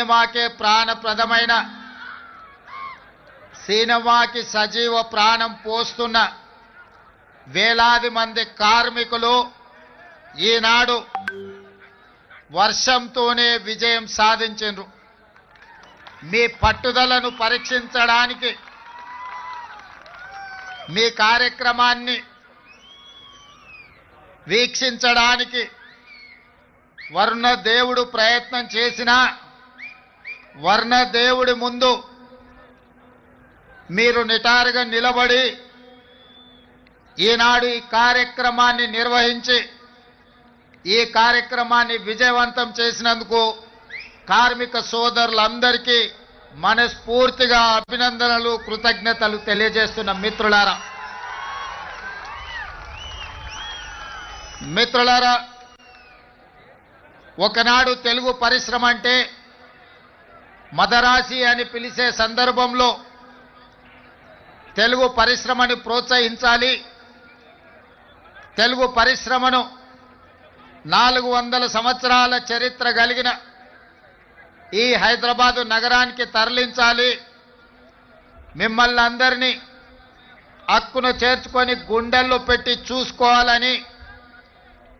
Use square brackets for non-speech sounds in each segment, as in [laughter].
సినిమాకే ప్రాణప్రదమైన సినిమాకి సజీవ ప్రాణం పోస్తున్న వేలాది మంది కార్మికులు ఈనాడు వర్షంతోనే విజయం సాధించిండ్రు. మీ పట్టుదలను పరీక్షించడానికి మీ కార్యక్రమాన్ని వీక్షించడానికి వరుణ దేవుడు ప్రయత్నం చేసినా వర్ణ దేవుడి ముందు మీరు నిటారుగా నిలబడి ఈనాడు ఈ కార్యక్రమాన్ని నిర్వహించి ఈ కార్యక్రమాన్ని విజయవంతం చేసినందుకు కార్మిక సోదరులందరికీ మనస్ఫూర్తిగా అభినందనలు కృతజ్ఞతలు తెలియజేస్తున్న మిత్రులారా. మిత్రులారా ఒకనాడు తెలుగు పరిశ్రమ అంటే మదరాసి అని పిలిచే సందర్భంలో తెలుగు పరిశ్రమని ప్రోత్సహించాలి. తెలుగు పరిశ్రమను నాలుగు వందల సంవత్సరాల చరిత్ర కలిగిన ఈ హైదరాబాదు నగరానికి తరలించాలి. మిమ్మల్ని అందరినీ హక్కును చేర్చుకొని గుండెల్లో పెట్టి చూసుకోవాలని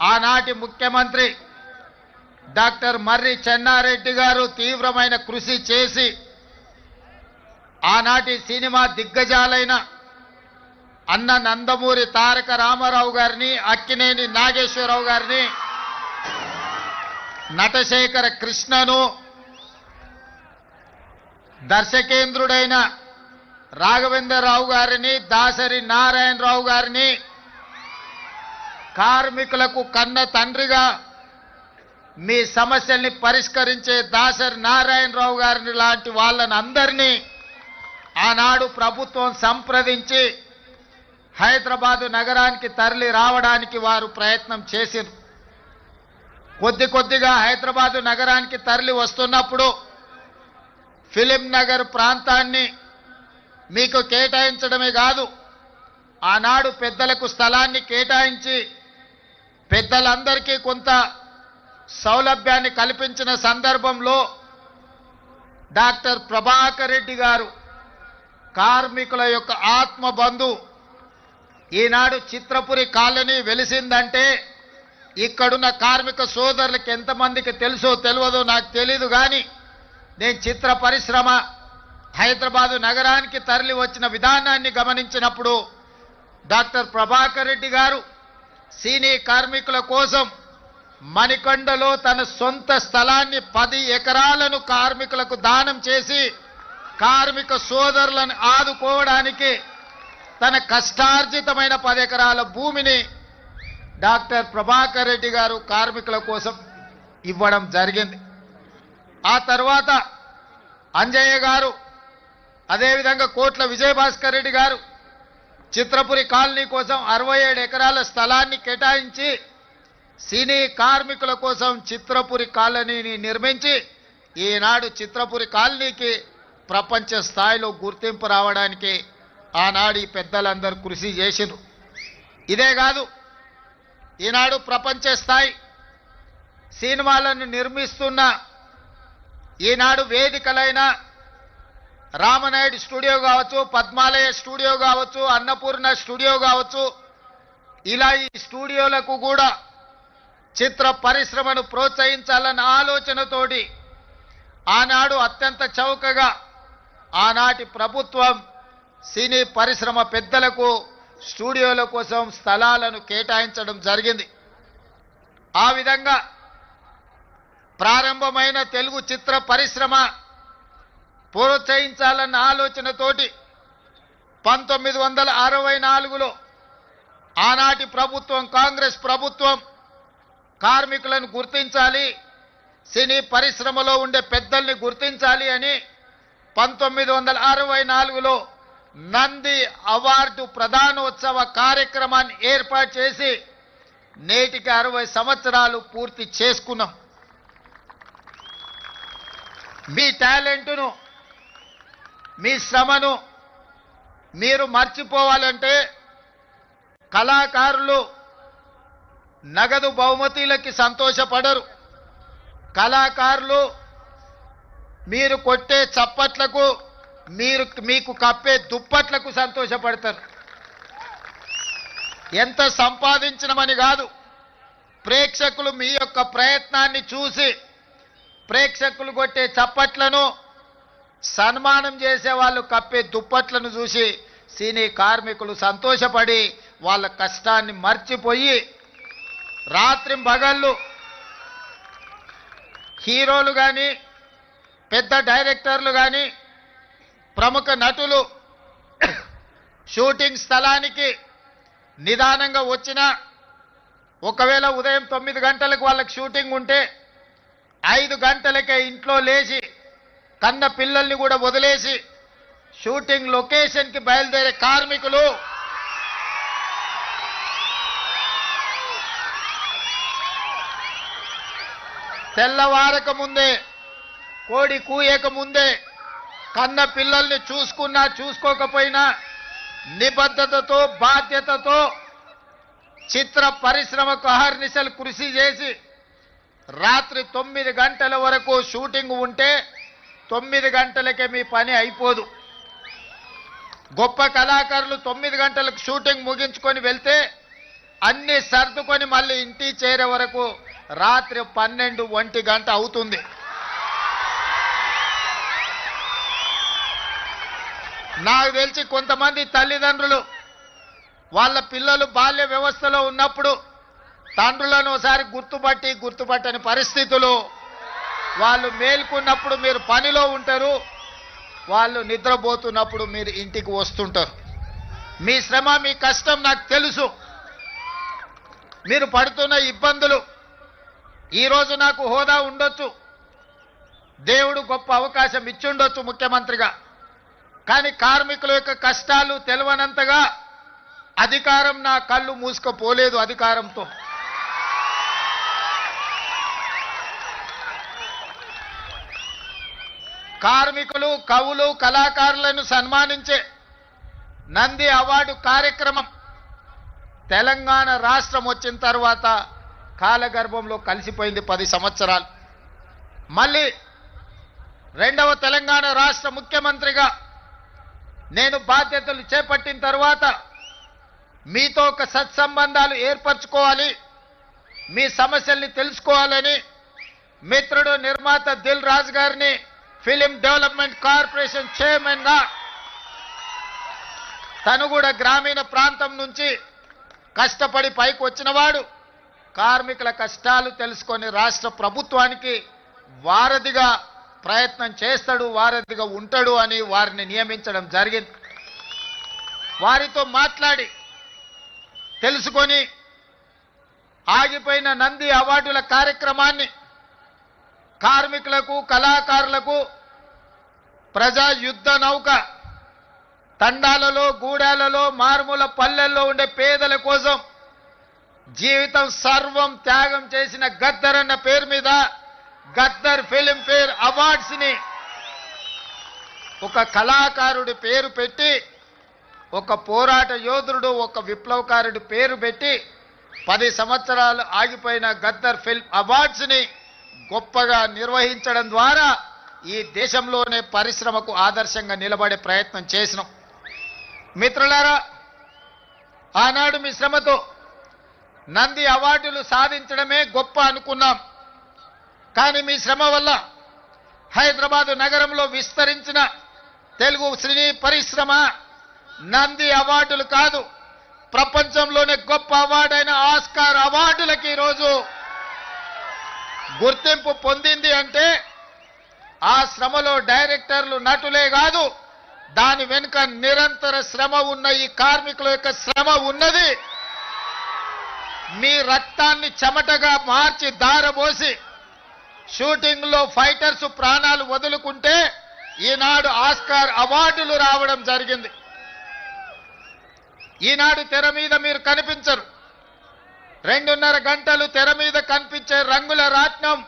ఆనాటి ముఖ్యమంత్రి డాక్టర్ మర్రి చెన్నారెడ్డి గారు తీవ్రమైన కృషి చేసి ఆనాటి సినిమా దిగ్గజాలైన అన్న నందమూరి తారక రామారావు గారిని అక్కినేని నాగేశ్వరరావు గారిని నటశేఖర కృష్ణను దర్శకేంద్రుడైన రాఘవేంద్రరావు గారిని దాసరి నారాయణరావు గారిని కార్మికులకు కన్న తండ్రిగా మీ సమస్యల్ని పరిష్కరించే దాసరి నారాయణరావు గారిని లాంటి వాళ్ళని అందరినీ ఆనాడు ప్రభుత్వం సంప్రదించి హైదరాబాదు నగరానికి తరలి రావడానికి వారు ప్రయత్నం చేసింది కొద్ది కొద్దిగా హైదరాబాదు నగరానికి తరలి వస్తున్నప్పుడు ఫిలిం నగర్ ప్రాంతాన్ని మీకు కేటాయించడమే కాదు ఆనాడు పెద్దలకు స్థలాన్ని కేటాయించి పెద్దలందరికీ కొంత సౌలభ్యాన్ని కల్పించిన సందర్భంలో డాక్టర్ ప్రభాకర్ రెడ్డి గారు కార్మికుల యొక్క ఆత్మ బంధు ఈనాడు చిత్రపురి కాలనీ వెలిసిందంటే ఇక్కడున్న కార్మిక సోదరులకు ఎంతమందికి తెలుసో తెలియదో నాకు తెలీదు కానీ నేను చిత్ర పరిశ్రమ హైదరాబాదు నగరానికి తరలి వచ్చిన విధానాన్ని గమనించినప్పుడు డాక్టర్ ప్రభాకర్ రెడ్డి గారు సీనీ కార్మికుల కోసం మణికొండలో తన సొంత స్థలాన్ని పది ఎకరాలను కార్మికులకు దానం చేసి కార్మిక సోదరులను ఆదుకోవడానికి తన కష్టార్జితమైన పది ఎకరాల భూమిని డాక్టర్ ప్రభాకర్ రెడ్డి గారు కార్మికుల కోసం ఇవ్వడం జరిగింది. ఆ తర్వాత అంజయ్య గారు అదేవిధంగా కోట్ల విజయభాస్కర్ రెడ్డి గారు చిత్రపురి కాలనీ కోసం అరవై ఏడు ఎకరాల స్థలాన్ని కేటాయించి సినీ కార్మికుల కోసం చిత్రపురి కాలనీని నిర్మించి ఈనాడు చిత్రపురి కాలనీకి ప్రపంచ స్థాయిలో గుర్తింపు రావడానికి ఆనాడు పెద్దలందరూ కృషి చేసిరు ఇదే కాదు ఈనాడు ప్రపంచ స్థాయి సినిమాలను నిర్మిస్తున్న ఈనాడు వేదికలైన రామనాయుడు స్టూడియో కావచ్చు పద్మాలయ స్టూడియో కావచ్చు అన్నపూర్ణ స్టూడియో కావచ్చు ఇలా ఈ స్టూడియోలకు కూడా చిత్ర పరిశ్రమను ప్రోత్సహించాలన్న ఆలోచనతోటి ఆనాడు అత్యంత చౌకగా ఆనాటి ప్రభుత్వం సినీ పరిశ్రమ పెద్దలకు స్టూడియోల కోసం స్థలాలను కేటాయించడం జరిగింది. ఆ విధంగా ప్రారంభమైన తెలుగు చిత్ర పరిశ్రమ ప్రోత్సహించాలన్న ఆలోచనతోటి పంతొమ్మిది వందల అరవై నాలుగులో ఆనాటి ప్రభుత్వం కాంగ్రెస్ ప్రభుత్వం కార్మికులను గుర్తించాలి సినీ పరిశ్రమలో ఉండే పెద్దల్ని గుర్తించాలి అని పంతొమ్మిది వందల అరవై నాలుగులో నంది అవార్డు ప్రధానోత్సవ కార్యక్రమాన్ని ఏర్పాటు చేసి నేటికి అరవై సంవత్సరాలు పూర్తి చేసుకున్నాం. మీ టాలెంటును మీ శ్రమను మీరు మర్చిపోవాలంటే కళాకారులు నగదు బహుమతులకి సంతోషపడరు. కళాకారులు మీరు కొట్టే చప్పట్లకు మీరు మీకు కప్పే దుప్పట్లకు సంతోషపడతారు. ఎంత సంపాదించడమని కాదు ప్రేక్షకులు మీ యొక్క ప్రయత్నాన్ని చూసి ప్రేక్షకులు కొట్టే చప్పట్లను సన్మానం చేసే వాళ్ళు కప్పే దుప్పట్లను చూసి సినీ కార్మికులు సంతోషపడి వాళ్ళ కష్టాన్ని మర్చిపోయి రాత్రి పగళ్ళు. హీరోలు కానీ పెద్ద డైరెక్టర్లు కానీ ప్రముఖ నటులు [coughs] షూటింగ్ స్థలానికి నిదానంగా వచ్చిన ఒకవేళ ఉదయం తొమ్మిది గంటలకు వాళ్ళకి షూటింగ్ ఉంటే ఐదు గంటలకే ఇంట్లో లేచి కన్న పిల్లల్ని కూడా వదిలేసి షూటింగ్ లొకేషన్కి బయలుదేరే కార్మికులు తెల్లవారక ముందే కోడి కూయక ముందే కన్న పిల్లల్ని చూసుకున్నా చూసుకోకపోయినా నిబద్ధతతో బాధ్యతతో చిత్ర పరిశ్రమకు అహర్నిశలు కృషి చేసి రాత్రి తొమ్మిది గంటల వరకు షూటింగ్ ఉంటే తొమ్మిది గంటలకే మీ పని అయిపోదు. గొప్ప కళాకారులు తొమ్మిది గంటలకు షూటింగ్ ముగించుకొని వెళ్తే అన్నీ సర్దుకొని మళ్ళీ ఇంటి చేరే వరకు రాత్రి పన్నెండు ఒంటి గంట అవుతుంది. నాకు తెలిసి కొంతమంది తల్లిదండ్రులు వాళ్ళ పిల్లలు బాల్య వ్యవస్థలో ఉన్నప్పుడు తండ్రులను ఒకసారి గుర్తుపట్టి గుర్తుపట్టని పరిస్థితులు వాళ్ళు మేల్కొన్నప్పుడు మీరు పనిలో ఉంటారు వాళ్ళు నిద్రపోతున్నప్పుడు మీరు ఇంటికి వస్తుంటారు. మీ శ్రమ మీ కష్టం నాకు తెలుసు. మీరు పడుతున్న ఇబ్బందులు ఈరోజు నాకు హోదా ఉండొచ్చు. దేవుడు గొప్ప అవకాశం ఇచ్చుండొచ్చు ముఖ్యమంత్రిగా. కానీ కార్మికుల యొక్క కష్టాలు తెలవనంతగా అధికారం నా కళ్ళు మూసుకపోలేదు అధికారంతో. కార్మికులు కవులు కళాకారులను సన్మానించే నంది అవార్డు కార్యక్రమం తెలంగాణ రాష్ట్రం వచ్చిన తర్వాత కాలగర్భంలో కలిసిపోయింది పది సంవత్సరాలు. మళ్ళీ రెండవ తెలంగాణ రాష్ట్ర ముఖ్యమంత్రిగా నేను బాధ్యతలు చేపట్టిన తర్వాత మీతో ఒక సత్సంబంధాలు ఏర్పరచుకోవాలి మీ సమస్యల్ని తెలుసుకోవాలని మిత్రుడు నిర్మాత దిల్ రాజ్ గారిని ఫిలిం డెవలప్మెంట్ కార్పొరేషన్ చైర్మన్గా తను కూడా గ్రామీణ ప్రాంతం నుంచి కష్టపడి పైకి వచ్చినవాడు. కార్మికుల కష్టాలు తెలుసుకొని రాష్ట్ర ప్రభుత్వానికి వారధిగా ప్రయత్నం చేస్తాడు వారధిగా ఉంటాడు అని వారిని నియమించడం జరిగింది. వారితో మాట్లాడి తెలుసుకొని ఆగిపోయిన నంది అవార్డుల కార్యక్రమాన్ని కార్మికులకు కళాకారులకు ప్రజా యుద్ధ నౌక తండాలలో గూడాలలో మారుమూల పల్లెల్లో ఉండే పేదల కోసం జీవితం సర్వం త్యాగం చేసిన గద్దర్ అన్న పేరు మీద గద్దర్ ఫిలింఫేర్ అవార్డ్స్ని అవార్డ్స్ని ఒక కళాకారుడి పేరు పెట్టి ఒక పోరాట యోధుడు ఒక విప్లవకారుడి పేరు పెట్టి పది సంవత్సరాలు ఆగిపోయిన గద్దర్ ఫిల్మ్ అవార్డ్స్ని గొప్పగా నిర్వహించడం ద్వారా ఈ దేశంలోనే పరిశ్రమకు ఆదర్శంగా నిలబడే ప్రయత్నం చేసినాం. మిత్రులారా ఆనాడు మిశ్రమతో నంది అవార్డులు సాధించడమే గొప్ప అనుకున్నాం. కానీ మీ శ్రమ వల్ల హైదరాబాదు నగరంలో విస్తరించిన తెలుగు సినీ పరిశ్రమ నంది అవార్డులు కాదు. ప్రపంచంలోనే గొప్ప అవార్డైన ఆస్కార్ అవార్డులకి ఈరోజు గుర్తింపు పొందింది అంటే ఆ శ్రమలో డైరెక్టర్లు నటులే కాదు దాని వెనుక నిరంతర శ్రమ ఉన్న ఈ కార్మికుల యొక్క శ్రమ ఉన్నది. మీ రక్తాన్ని చెమటగా మార్చి దారబోసి షూటింగ్లో ఫైటర్స్ ప్రాణాలు వదులుకుంటే ఈనాడు ఆస్కార్ అవార్డులు రావడం జరిగింది. ఈనాడు తెర మీద మీరు కనిపించరు. రెండున్నర గంటలు తెర మీద కనిపించే రంగుల రాట్నం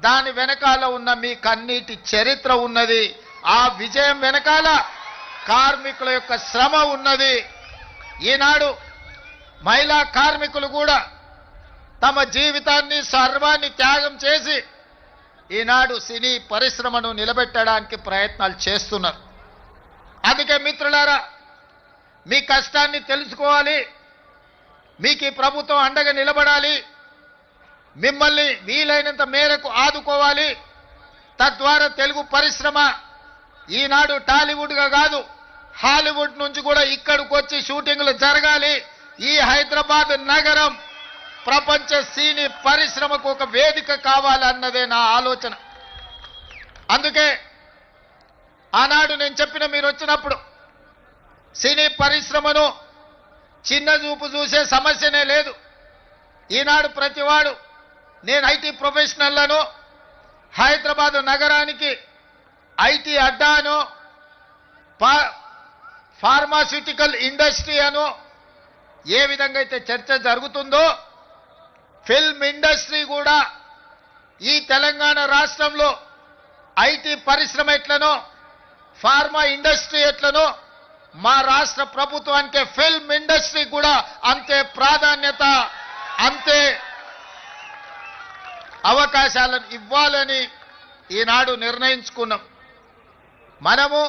దాని వెనకాల ఉన్న మీ కన్నీటి చరిత్ర ఉన్నది. ఆ విజయం వెనకాల కార్మికుల యొక్క శ్రమ ఉన్నది. ఈనాడు మహిళా కార్మికులు కూడా తమ జీవితాన్ని సర్వాన్ని త్యాగం చేసి ఈనాడు సినీ పరిశ్రమను నిలబెట్టడానికి ప్రయత్నాలు చేస్తున్నారు. అందుకే మిత్రులారా మీ కష్టాన్ని తెలుసుకోవాలి మీకు ఈ ప్రభుత్వం అండగా నిలబడాలి మిమ్మల్ని వీలైనంత మేరకు ఆదుకోవాలి. తద్వారా తెలుగు పరిశ్రమ ఈనాడు టాలీవుడ్గా కాదు హాలీవుడ్ నుంచి కూడా ఇక్కడికి వచ్చి షూటింగ్లు జరగాలి. ఈ హైదరాబాద్ నగరం ప్రపంచ సినీ పరిశ్రమకు ఒక వేదిక కావాలన్నదే నా ఆలోచన. అందుకే ఆనాడు నేను చెప్పిన మీరు వచ్చినప్పుడు సినీ పరిశ్రమను చిన్న చూపు చూసే సమస్యనే లేదు. ఈనాడు ప్రతివాడు నేను ఐటీ ప్రొఫెషనల్లను హైదరాబాదు నగరానికి ఐటీ అడ్డాను ఫార్మాస్యూటికల్ ఇండస్ట్రీ అను ఏ విధంగా అయితే చర్చ జరుగుతుందో ఫిల్మ్ ఇండస్ట్రీ కూడా ఈ తెలంగాణ రాష్ట్రంలో ఐటీ పరిశ్రమ ఎట్లనో ఫార్మా ఇండస్ట్రీ ఎట్లనో మా రాష్ట్ర ప్రభుత్వానికి ఫిల్మ్ ఇండస్ట్రీ కూడా అంతే ప్రాధాన్యత అంతే అవకాశాలను ఇవ్వాలని ఈనాడు నిర్ణయించుకున్నాం. మనము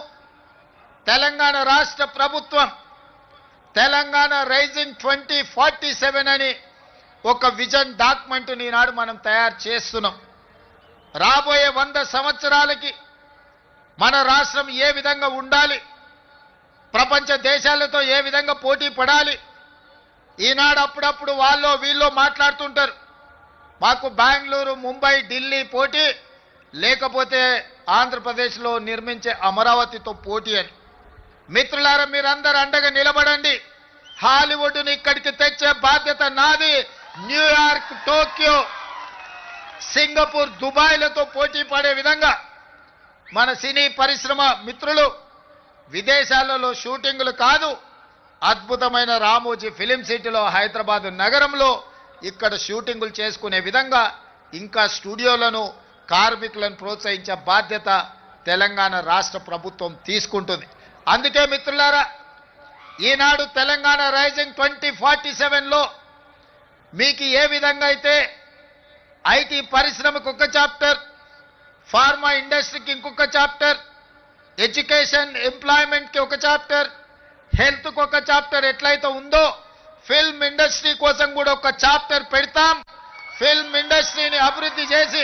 తెలంగాణ రాష్ట్ర ప్రభుత్వం Telangana rising twenty forty seven అని ఒక విజన్ డాక్యుమెంట్ ఈనాడు మనం తయారు చేస్తున్నాం. రాబోయే వంద సంవత్సరాలకి మన రాష్ట్రం ఏ విధంగా ఉండాలి ప్రపంచ దేశాలతో ఏ విధంగా పోటీ పడాలి ఈనాడు అప్పుడప్పుడు వాళ్ళు వీళ్ళు మాట్లాడుతుంటారు. మాకు బెంగళూరు ముంబై ఢిల్లీ పోటీ లేకపోతే ఆంధ్రప్రదేశ్లో నిర్మించే అమరావతితో పోటీ అని. మిత్రులారా మీరందరూ అండగా నిలబడండి. హాలీవుడ్ని ఇక్కడికి తెచ్చే బాధ్యత నాది. న్యూయార్క్ టోక్యో సింగపూర్ దుబాయ్లతో పోటీ పడే విధంగా మన సినీ పరిశ్రమ మిత్రులు విదేశాలలో షూటింగులు కాదు. అద్భుతమైన రామోజీ ఫిలిం సిటీలో హైదరాబాద్ నగరంలో ఇక్కడ షూటింగులు చేసుకునే విధంగా ఇంకా స్టూడియోలను కార్మికులను ప్రోత్సహించే బాధ్యత తెలంగాణ రాష్ట్ర ప్రభుత్వం తీసుకుంటుంది. అందుకే మిత్రులారా ఈనాడు తెలంగాణ రైజింగ్ ట్వంటీ ఫార్టీ సెవెన్లో మీకు ఏ విధంగా అయితే ఐటీ పరిశ్రమకు ఒక చాప్టర్ ఫార్మా ఇండస్ట్రీకి ఇంకొక చాప్టర్ ఎడ్యుకేషన్ ఎంప్లాయ్మెంట్కి ఒక చాప్టర్ హెల్త్కి ఒక చాప్టర్ ఎట్లయితే ఉందో ఫిల్మ్ ఇండస్ట్రీ కోసం కూడా ఒక చాప్టర్ పెడతాం. ఫిల్మ్ ఇండస్ట్రీని అభివృద్ధి చేసి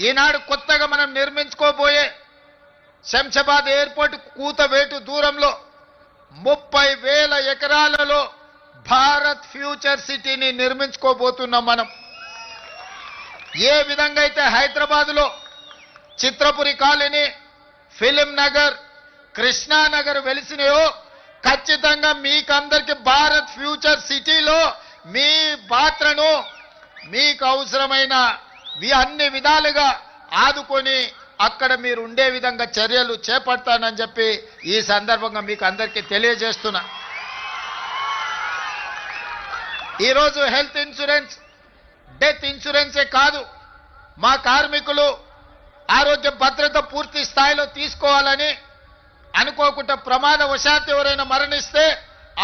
ఈనాడు కొత్తగా మనం నిర్మించుకోబోయే శంషాబాద్ ఎయిర్పోర్ట్ కూతవేటు దూరంలో ముప్పై వేల ఎకరాలలో భారత్ ఫ్యూచర్ సిటీని నిర్మించుకోబోతున్నాం మనం. ఏ విధంగా అయితే హైదరాబాదులో చిత్రపురి కాలనీ ఫిలిం నగర్ కృష్ణానగర్ వెలిసినాయో ఖచ్చితంగా మీకందరికి భారత్ ఫ్యూచర్ సిటీలో మీ పాత్రను మీకు అవసరమైన అన్ని విధాలుగా ఆదుకొని అక్కడ మీరు ఉండే విధంగా చర్యలు చేపడతానని చెప్పి ఈ సందర్భంగా మీకు అందరికీ తెలియజేస్తున్నా. ఈరోజు హెల్త్ ఇన్సూరెన్స్ డెత్ ఇన్సూరెన్సే కాదు. మా కార్మికులు ఆరోగ్య భద్రత పూర్తి స్థాయిలో తీసుకోవాలని అనుకోకుండా ప్రమాదవశాత్తు ఎవరైనా మరణిస్తే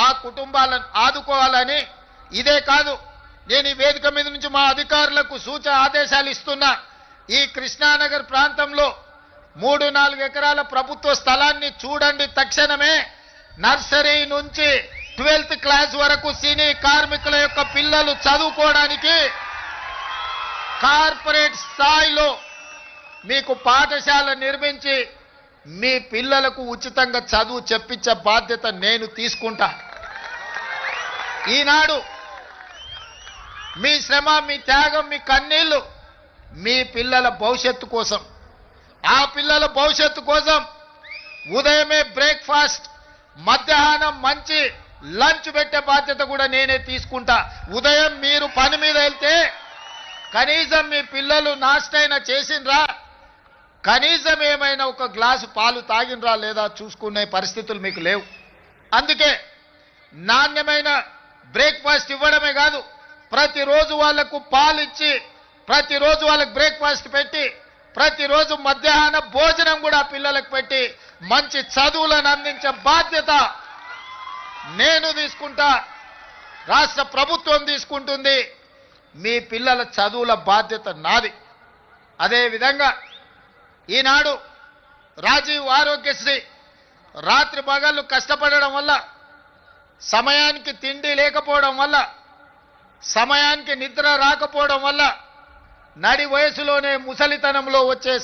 ఆ కుటుంబాలను ఆదుకోవాలని. ఇదే కాదు నేను ఈ వేదిక మీద నుంచి మా అధికారులకు సూచన ఆదేశాలు ఇస్తున్నా. ఈ కృష్ణానగర్ ప్రాంతంలో మూడు నాలుగు ఎకరాల ప్రభుత్వ స్థలాన్ని చూడండి తక్షణమే. నర్సరీ నుంచి ట్వెల్త్ క్లాస్ వరకు సినీ కార్మికుల యొక్క పిల్లలు చదువుకోవడానికి కార్పొరేట్ స్థాయిలో మీకు పాఠశాల నిర్మించి మీ పిల్లలకు ఉచితంగా చదువు చెప్పించే బాధ్యత నేను తీసుకుంటా. ఈనాడు మీ శ్రమ మీ త్యాగం మీ కన్నీళ్ళు మీ పిల్లల భవిష్యత్తు కోసం. ఆ పిల్లల భవిష్యత్తు కోసం ఉదయమే బ్రేక్ఫాస్ట్ మధ్యాహ్నం మంచి లంచ్ పెట్టే బాధ్యత కూడా నేనే తీసుకుంటా. ఉదయం మీరు పని మీద వెళ్తే కనీసం మీ పిల్లలు నాష్టైనా చేసిండ్రా? కనీసం ఏమైనా ఒక గ్లాసు పాలు తాగినరా లేదా చూసుకునే పరిస్థితులు మీకు లేవు. అందుకే నాణ్యమైన బ్రేక్ఫాస్ట్ ఇవ్వడమే కాదు ప్రతిరోజు వాళ్ళకు పాలు ఇచ్చి ప్రతిరోజు వాళ్ళకి బ్రేక్ఫాస్ట్ పెట్టి ప్రతిరోజు మధ్యాహ్న భోజనం కూడా పిల్లలకు పెట్టి మంచి చదువులను అందించే బాధ్యత నేను తీసుకుంటా రాష్ట్ర ప్రభుత్వం తీసుకుంటుంది. మీ పిల్లల చదువుల బాధ్యత నాది. అదేవిధంగా ఈనాడు రాజీవ్ ఆరోగ్యశ్రీ రాత్రి పగళ్ళు కష్టపడడం వల్ల సమయానికి తిండి లేకపోవడం వల్ల సమయానికి నిద్ర రాకపోవడం వల్ల నడి వయసులోనే ముసలితనంలో వచ్చే